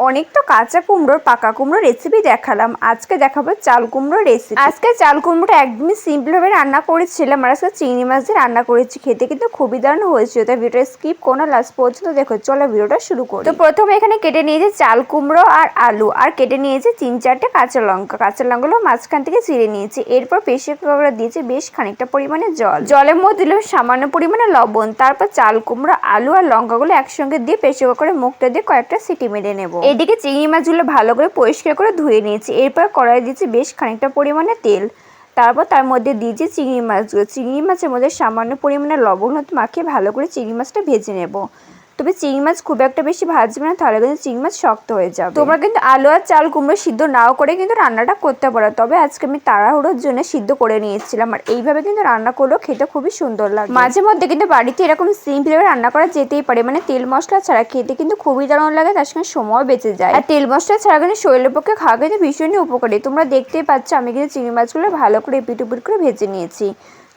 অনেক তো কাঁচা কুমড়োর পাকা কুমড়োর রেসিপি দেখালাম। আজকে দেখাবো চাল কুমড়োর রেসিপি আজকে চাল কুমড়োটা একদমই সিম্পলভাবে রান্না করেছিলাম আর আজকে চিংড়ি মাছ দিয়ে রান্না করেছি। খেতে কিন্তু খুবই দারুণ হয়েছিল তাই ভিডিওটা স্কিপ কোনো লাস্ট পর্যন্ত দেখো। চলো ভিডিওটা শুরু করি। তো প্রথমে এখানে কেটে নিয়েছি চাল কুমড়ো আর আলু আর কেটে নিয়েছি তিন চারটে কাঁচা লঙ্কা। কাঁচা লঙ্কাগুলো মাঝখান থেকে চিড়ে নিয়েছি। এরপর প্রেশার কুকারে দিয়েছি বেশ খানিকটা পরিমাণে জল। জলের মধ্যে দিলাম সামান্য পরিমাণে লবণ। তারপর চাল কুমড়ো আলু আর লঙ্কাগুলো একসঙ্গে দিয়ে প্রেশার কুকারে মুখটা দিয়ে কয়েকটা সিটি মেরে নেব। এদিকে চিংড়ি মাছগুলো ভালো করে পরিষ্কার করে ধুয়ে নিয়েছি। এরপর কড়াই দিয়েছি বেশ খানিকটা পরিমাণে তেল। তারপর তার মধ্যে দিয়েছি চিংড়ি মাছগুলো, চিংড়ি মাছের মধ্যে সামান্য পরিমাণে লবণ হতে মাখিয়ে ভালো করে চিংড়ি মাছটা ভেজে নেব। তবে চিংড়ি মাছ খুব একটা বেশি ভাজবে না, তাহলে কিন্তু চিংড়ি মাছ শক্ত হয়ে যাবে। তোমরা কিন্তু আলু আর চাল কুমড়ো সিদ্ধ নাও করে কিন্তু রান্নাটা করতে পারো। তবে আজকে আমি তাড়াহুড়োর জন্য সিদ্ধ করে নিয়েছিলাম আর এইভাবে কিন্তু রান্না করলেও খেতে খুবই সুন্দর লাগে। মাঝে মধ্যে কিন্তু বাড়িতে এরকম সিম্পলভাবে রান্না করা যেতেই পারে মানে তেল মশলা ছাড়া খেতে কিন্তু খুবই দারুণ লাগে, তার সঙ্গে সময় বেঁচে যায়। আর তেল মশলা ছাড়া কিন্তু শরীরের পক্ষে খাওয়া কিন্তু ভীষণই উপকারী। তোমরা দেখতেই পাচ্ছ আমি কিন্তু চিংড়ি মাছগুলো ভালো করে এপিট উপিট করে ভেজে নিয়েছি।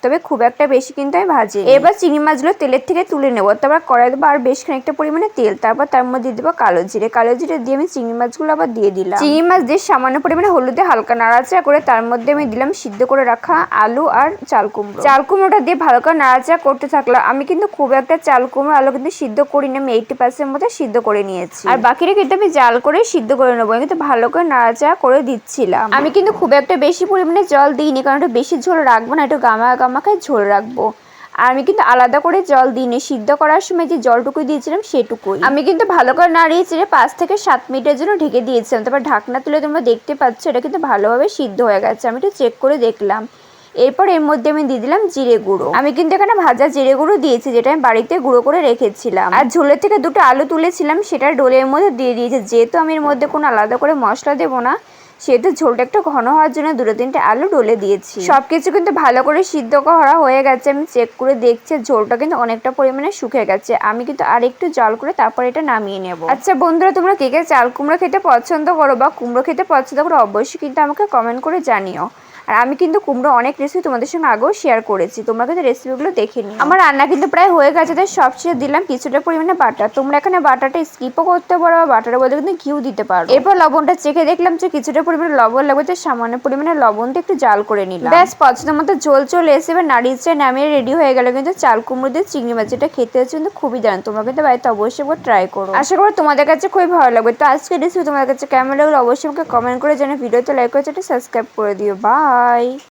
তবে খুব একটা বেশি কিন্তু আমি ভাজি এবার চিংড়ি মাছগুলো তেলের থেকে তুলে নেব। তারপর কড়াই দেবো আর বেশ খানিকটা পরিমাণে তেল। তারপর তার মধ্যে দেবো কালো জিরে। কালো জিরে দিয়ে আমি চিংড়ি মাছগুলো আবার দিয়ে দিলাম। চিংড়ি মাছ দিয়ে সামান্য পরিমাণে হলুদে হালকা নাড়াচাড়া করে তার মধ্যে আমি দিলাম সিদ্ধ করে রাখা আলু আর চাল কুমড়ো। চাল কুমড়োটা দিয়ে ভালো করে নাড়াচাড়া করতে থাকলাম। আমি কিন্তু খুব একটা চাল কুমড়ো আলু কিন্তু সিদ্ধ করি না আমি এইটি পার্সেন্ট মতো সিদ্ধ করে নিয়েছি। আর বাকিটা কিন্তু আমি জাল করে সিদ্ধ করে নেব। আমি কিন্তু ভালো করে নাড়াচাড়া করে দিচ্ছিলাম। আমি কিন্তু খুব একটা বেশি পরিমাণে জল দিইনি, কারণ একটু বেশি ঝোল রাখব না, একটু গামা গামাখায় ঝোল রাখব। আর আমি কিন্তু আলাদা করে জল দিইনি সিদ্ধ করার সময় যে জলটুকু দিয়েছিলাম সেটুকুই। আমি কিন্তু ভালো করে নাড়িয়ে চেড়ে পাঁচ থেকে সাত মিনিটের জন্য ঢেকে দিয়েছিলাম। তারপর ঢাকনা তুলে তোমরা দেখতে পাচ্ছ এটা কিন্তু ভালোভাবে সিদ্ধ হয়ে গেছে। আমি একটু চেক করে দেখলাম। এরপর এর মধ্যে আমি দিয়ে দিলাম জিরে গুঁড়ো। আমি কিন্তু এখানে ভাজা জিরে গুঁড়ো দিয়েছি যেটা আমি বাড়িতে গুঁড়ো করে রেখেছিলাম। আর ঝোলের থেকে দুটো আলু তুলেছিলাম সেটা ডোলের মধ্যে দিয়ে দিয়েছি। যেহেতু আমি এর মধ্যে কোনো আলাদা করে মশলা দেবো না সেহেতু ঝোলটা একটু ঘন হওয়ার জন্য দুটো তিনটে আলু ডলে দিয়েছি। সব কিছু কিন্তু ভালো করে সিদ্ধ করা হয়ে গেছে। আমি চেক করে দেখছি, ঝোলটা কিন্তু অনেকটা পরিমাণে শুকে গেছে। আমি কিন্তু আর একটু জল করে তারপর এটা নামিয়ে নেব। আচ্ছা বন্ধুরা, তোমরা কে কে চাল কুমড়ো খেতে পছন্দ করো বা কুমড়ো খেতে পছন্দ করো, অবশ্যই কিন্তু আমাকে কমেন্ট করে জানিও। আর আমি কিন্তু কুমড়ো অনেক রেসিপি তোমাদের সঙ্গে আগেও শেয়ার করেছি। তোমরা কিন্তু রেসিপিগুলো দেখে নিও। আমার রান্না কিন্তু প্রায় হয়ে গেছে, তাই সবশেষে দিলাম কিছুটা পরিমাণে বাটার তোমরা এখানে বাটারটা স্কিপও করতে পারো, বা বাটারের বদলে কিন্তু ঘিউ দিতে পারো। এরপর লবণটা চেখে দেখলাম যে কিছুটা পরিমাণে লবণ লাগবে তো সামান্য পরিমাণে লবণটা একটু জাল করে নিলাম। ব্যাস, পছন্দ মতো ঝোল চলে এসে এবার নাড়িয়ে নামিয়ে রেডি হয়ে গেল কিন্তু চাল, কুমড়ো দিয়ে চিংড়ি মাছ, যেটা খেতে হচ্ছে কিন্তু খুবই দারুণ। তোমরা কিন্তু বাড়িতে অবশ্যই একবার ট্রাই করো। আশা করি তোমাদের কাছে খুবই ভালো লাগবে। তো আজকে রেসিপি তোমাদের কাছে কেমন লাগল অবশ্যই আমাকে কমেন্ট করে জানো ভিডিওতে লাইক করে সাবস্ক্রাইব করে দিও। bye.